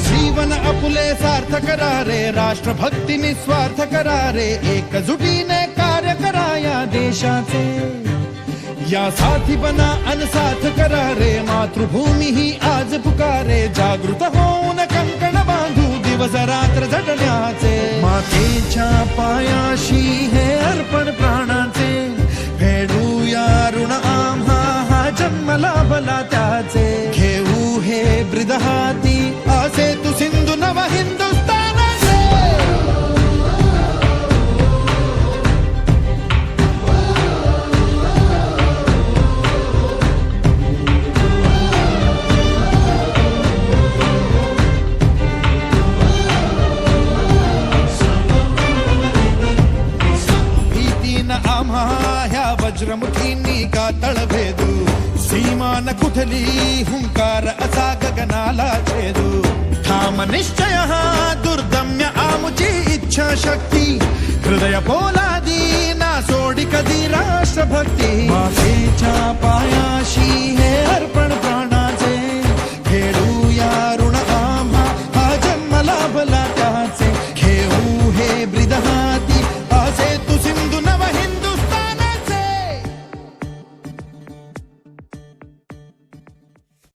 जीवन आपुले सार्थ करा रे राष्ट्रभक्ती निस्वार्थ करा रे एकजुटीने कार्य करा या देशाचे। या साथी बना अनसाथ करा रे मातृभूमी ही आज पुकारे, जागृत होऊन कंकण बांधू दिवस रात्र झटण्याचे। मातेच्या पायाशी हे the high ವಜ್ರಮುಖೀನ್ನಿ ಕಾತಳಭೇದು ಸೀಮಾನ ಕುಠಲಿ ಹುಂಕಾರ ಅಸಾಗ ಗನಾಲಾಚೇದು ಧಾಮ ನಿಶ್ಚಯ ದುರ್ದಮ್ಯ ಆಮುಚಿ ಇಚ್ಛಾ ಶಕ್ತಿ ಹೃದಯ ಪೋಲಾದಿ ನಾ ಸೋಡಿ ಕದಿ ರಾಷ್ಟ್ರಭಕ್ತಿ ಪಾಯ